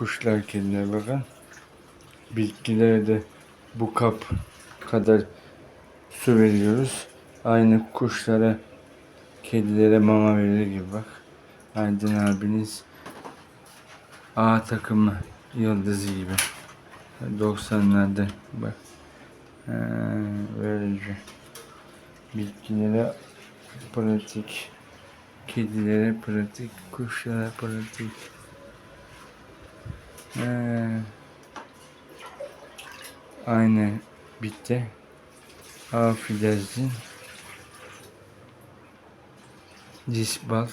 kuşlar kediler bakın. Bitkilere de bu kap kadar su veriyoruz. Aynı kuşlara, kedilere mama verir gibi bak. Aydın abiniz A takımı yıldızı gibi. 90'larda bak. Ha, böylece. Bitkilere pratik. Kedilere pratik. Kuşlara pratik. Ha. Aynı bitti. Affedersin. Dies bald.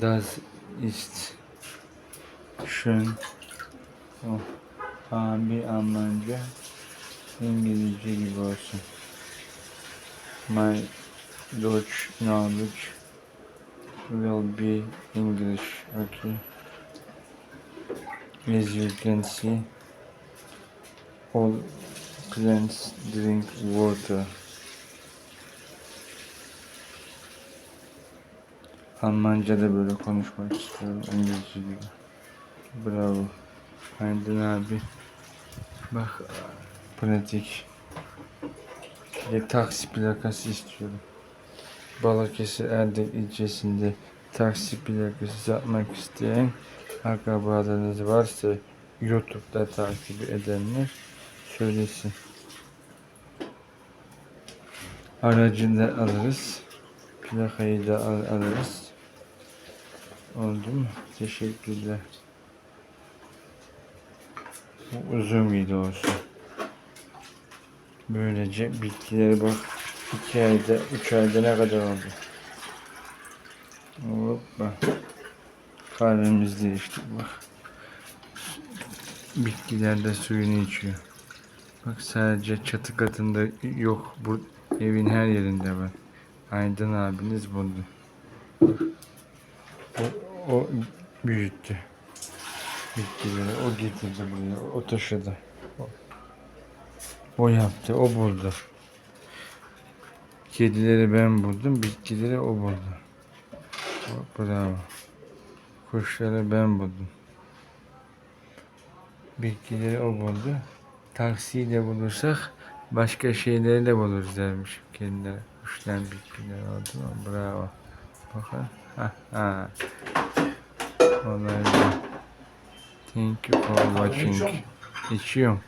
Das ist schön. Oh. Abi Almanca. İngilizce gibi olsun. My Dutch knowledge will be English. Okay. As you can see, all plants drink water. Almanca böyle konuşmak istiyorum. İngilizce gibi. Bravo. Aydın abi. Bak pratik. De taksi plakası istiyorum. Balıkesir Erdek ilçesinde taksi plakası satmak isteyen akrabalarınız varsa YouTube'da takip edenler söylesin. Aracını da alırız. Plakayı da al- alırız. Oldu mu? Teşekkürler. Bu uzun video olsun. Böylece bitkileri bak 2 ayda 3 ayda ne kadar oldu. Hoppa. Kahvemiz değişti bak. Bitkiler de suyunu içiyor. Bak sadece çatı katında yok. Bu evin her yerinde var. Aydın abiniz buldu. O, o büyüttü. Bitkileri o getirdi buraya. O taşıdı. O, o yaptı. O buldu. Kedileri ben buldum. Bitkileri o buldu. Bravo. Kuşları ben buldum. Bitkileri o buldu. Taksiyi de bulursak başka şeyleri de buluruz dermiş kendileri. Kuşlar bitkiler oldu mu? Bravo. Bakın. Ha ha. Olay. Thank you for watching. İçiyorum.